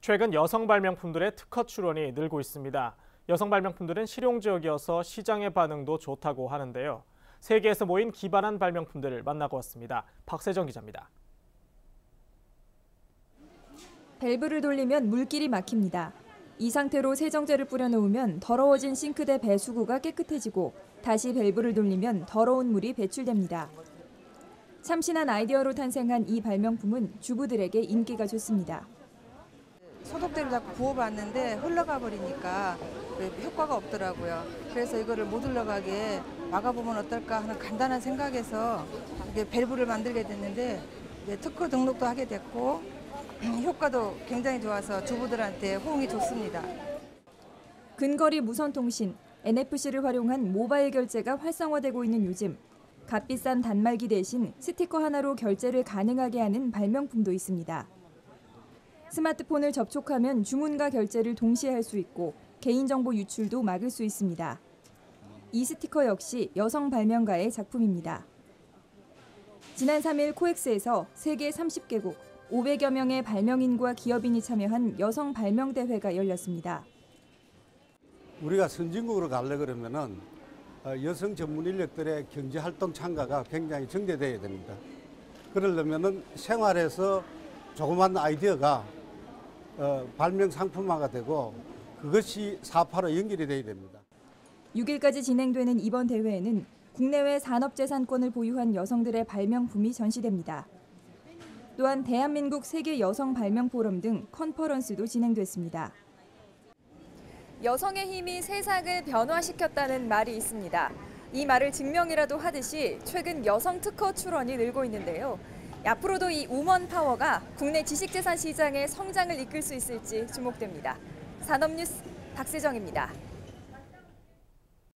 최근 여성 발명품들의 특허 출원이 늘고 있습니다. 여성 발명품들은 실용적이어서 시장의 반응도 좋다고 하는데요. 세계에서 모인 기발한 발명품들을 만나고 왔습니다. 박세정 기자입니다. 밸브를 돌리면 물길이 막힙니다. 이 상태로 세정제를 뿌려놓으면 더러워진 싱크대 배수구가 깨끗해지고 다시 밸브를 돌리면 더러운 물이 배출됩니다. 참신한 아이디어로 탄생한 이 발명품은 주부들에게 인기가 좋습니다. 소독제를 자꾸 부어봤는데 흘러가 버리니까 효과가 없더라고요. 그래서 이거를 못 흘러가게 막아보면 어떨까 하는 간단한 생각에서 이게 밸브를 만들게 됐는데 특허 등록도 하게 됐고 효과도 굉장히 좋아서 주부들한테 호응이 좋습니다. 근거리 무선통신, NFC를 활용한 모바일 결제가 활성화되고 있는 요즘 값비싼 단말기 대신 스티커 하나로 결제를 가능하게 하는 발명품도 있습니다. 스마트폰을 접촉하면 주문과 결제를 동시에 할 수 있고 개인정보 유출도 막을 수 있습니다. 이 스티커 역시 여성 발명가의 작품입니다. 지난 3일 코엑스에서 세계 30개국 500여 명의 발명인과 기업인이 참여한 여성 발명 대회가 열렸습니다. 우리가 선진국으로 가려 그러면은 어, 여성 전문 인력들의 경제 활동 참가가 굉장히 증대돼야 됩니다. 그러려면은 생활에서 조그만 아이디어가 어, 발명 상품화가 되고 그것이 사파로 연결이 돼야 됩니다. 6일까지 진행되는 이번 대회에는 국내외 산업재산권을 보유한 여성들의 발명품이 전시됩니다. 또한 대한민국 세계 여성 발명 포럼 등 컨퍼런스도 진행됐습니다. 여성의 힘이 세상을 변화시켰다는 말이 있습니다. 이 말을 증명이라도 하듯이 최근 여성 특허 출원이 늘고 있는데요. 앞으로도 이 우먼 파워가 국내 지식재산 시장의 성장을 이끌 수 있을지 주목됩니다. 산업뉴스 박세정입니다.